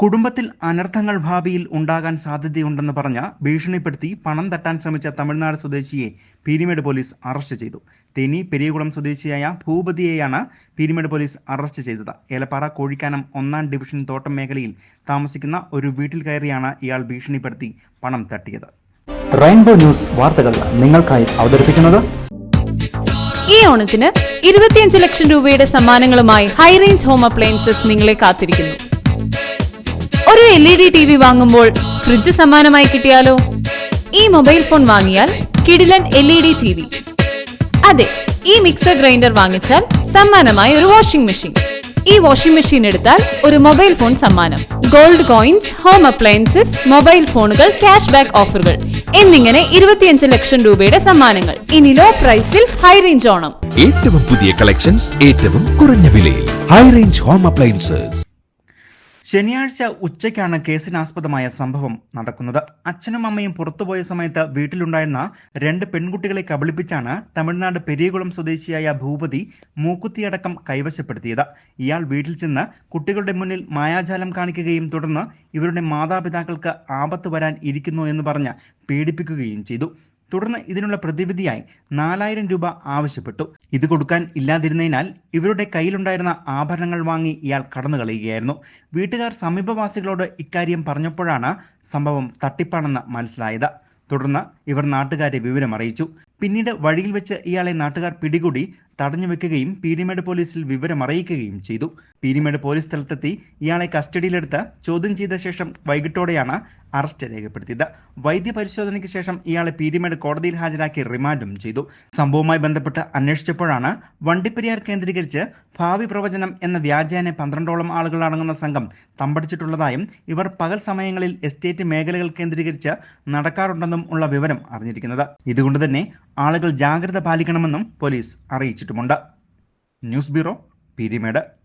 കുടുംബത്തിൽ അനർത്ഥങ്ങൾ ഭാവിയിൽ ഉണ്ടാകാൻ സാധ്യതയുണ്ടെന്ന് പറഞ്ഞ ഭീഷണിപ്പെടുത്തി പണം തട്ടാൻ ശ്രമിച്ച തമിഴ്നാട് സ്വദേശിയെ പീരിമേട് പോലീസ് അറസ്റ്റ് ചെയ്തു. തേനി പെരിയകുളം സ്വദേശിയായ ഭൂപതിയെയാണ് പീരിമേട് പോലീസ് അറസ്റ്റ് ചെയ്തത്. ഏലപ്പാറ കോഴിക്കാനം ഒന്നാം ഡിവിഷൻ തോട്ടം മേഖലയിൽ താമസിക്കുന്ന ഒരു വീട്ടിൽ കയറിയാണ് ഇയാൾ ഭീഷണിപ്പെടുത്തി പണം തട്ടിയത്. റെയിൻബോ ന്യൂസ് വാർത്തകൾ നിങ്ങൾക്കായി അവതരിപ്പിക്കുന്നത് ഈ ഓണത്തിന് ഇരുപത്തിയഞ്ച് ലക്ഷം രൂപയുടെ സമ്മാനങ്ങളുമായി ഹൈറേഞ്ച് ഹോം അപ്ലയൻസസ് നിങ്ങളെ കാത്തിരിക്കുന്നു. ഒരു L E D T V വാങ്ങുമ്പോൾ ഫ്രിഡ്ജ് സമ്മാനമായി കിട്ടിയാലോ? ഈ മൊബൈൽ ഫോൺ വാങ്ങിയാൽ കിടിലൻ L E D T V അതെ ഈ മിക്സർ ഗ്രൈൻഡർ വാങ്ങിച്ചാൽ സമ്മാനമായി ഒരു വാഷിംഗ് മെഷീൻ ഈ വാഷിംഗ് മെഷീൻ എടുത്താൽ ഒരു മൊബൈൽ ഫോൺ സമ്മാനം. Gold coins home appliances mobile ഫോണുകൾ ക്യാഷ് ബാക്ക് ഓഫറുകൾ എന്നിങ്ങനെ ഇരുപത്തിയഞ്ച് ലക്ഷം രൂപയുടെ സമ്മാനങ്ങൾ. ഇനി ലോ പ്രൈസിൽ ഹൈ റേഞ്ച് ഓണം. ഏറ്റവും പുതിയ കളക്ഷൻസ് ഏറ്റവും കുറഞ്ഞ വിലയിൽ. ഹൈ റേഞ്ച് ഹോം അപ്ലയൻസസ് ശനിയാഴ്ച ഉച്ചയ്ക്കാണ് കേസിനാസ്പദമായ സംഭവം നടക്കുന്നത്. അച്ഛനും അമ്മയും പുറത്തുപോയ സമയത്ത് വീട്ടിലുണ്ടായിരുന്ന രണ്ട് പെൺകുട്ടികളെ കബളിപ്പിച്ചാണ് തമിഴ്നാട് പെരിയകുളം സ്വദേശിയായ ഭൂപതി മൂക്കുത്തിയടക്കം കൈവശപ്പെടുത്തിയത്. ഇയാൾ വീട്ടിൽ ചെന്ന് കുട്ടികളുടെ മുന്നിൽ മായാജാലം കാണിക്കുകയും തുടർന്ന് ഇവരുടെ മാതാപിതാക്കൾക്ക് ആപത്ത് വരാൻ ഇരിക്കുന്നു എന്ന് പറഞ്ഞ് പീഡിപ്പിക്കുകയും ചെയ്തു. തുടർന്ന് ഇതിനുള്ള പ്രതിവിധിയായി നാലായിരം രൂപ ആവശ്യപ്പെട്ടു. ഇത് കൊടുക്കാൻ ഇല്ലാതിരുന്നതിനാൽ ഇവരുടെ കയ്യിലുണ്ടായിരുന്ന ആഭരണങ്ങൾ വാങ്ങി ഇയാൾ കടന്നു കളയുകയായിരുന്നു. വീട്ടുകാർ സമീപവാസികളോട് ഇക്കാര്യം പറഞ്ഞപ്പോഴാണ് സംഭവം തട്ടിപ്പാണെന്ന് മനസ്സിലായത്. തുടർന്ന് ഇവർ നാട്ടുകാരെ വിവരമറിയിച്ചു. പിന്നീട് വഴിയിൽ വെച്ച് ഇയാളെ നാട്ടുകാർ പിടികൂടി തടഞ്ഞു വെക്കുകയും പീരിമേട് പോലീസിൽ വിവരം അറിയിക്കുകയും ചെയ്തു. പീരിമേട് പോലീസ് സ്ഥലത്തെത്തി. ഇയാളെ കസ്റ്റഡിയിലെടുത്ത് ചോദ്യം ചെയ്ത ശേഷം വൈകിട്ടോടെയാണ് അറസ്റ്റ് രേഖപ്പെടുത്തിയത്. വൈദ്യ പരിശോധനയ്ക്ക് ശേഷം ഇയാളെ പീരിമേട് കോടതിയിൽ ഹാജരാക്കി റിമാൻഡും ചെയ്തു. സംഭവവുമായി ബന്ധപ്പെട്ട് അന്വേഷിച്ചപ്പോഴാണ് വണ്ടിപ്പെരിയാർ കേന്ദ്രീകരിച്ച് ഭാവി പ്രവചനം എന്ന വ്യാജേന പന്ത്രണ്ടോളം ആളുകൾ അടങ്ങുന്ന സംഘം തമ്പടിച്ചിട്ടുള്ളതായും ഇവർ പകൽ സമയങ്ങളിൽ എസ്റ്റേറ്റ് മേഖലകൾ കേന്ദ്രീകരിച്ച് നടക്കാറുണ്ടെന്നും ഉള്ള വിവരം അറിഞ്ഞിരിക്കുന്നത്. ഇതുകൊണ്ട് തന്നെ ആളുകൾ ജാഗ്രത പാലിക്കണമെന്നും പോലീസ് അറിയിച്ചിട്ടുമുണ്ട്. News bureau Peermade.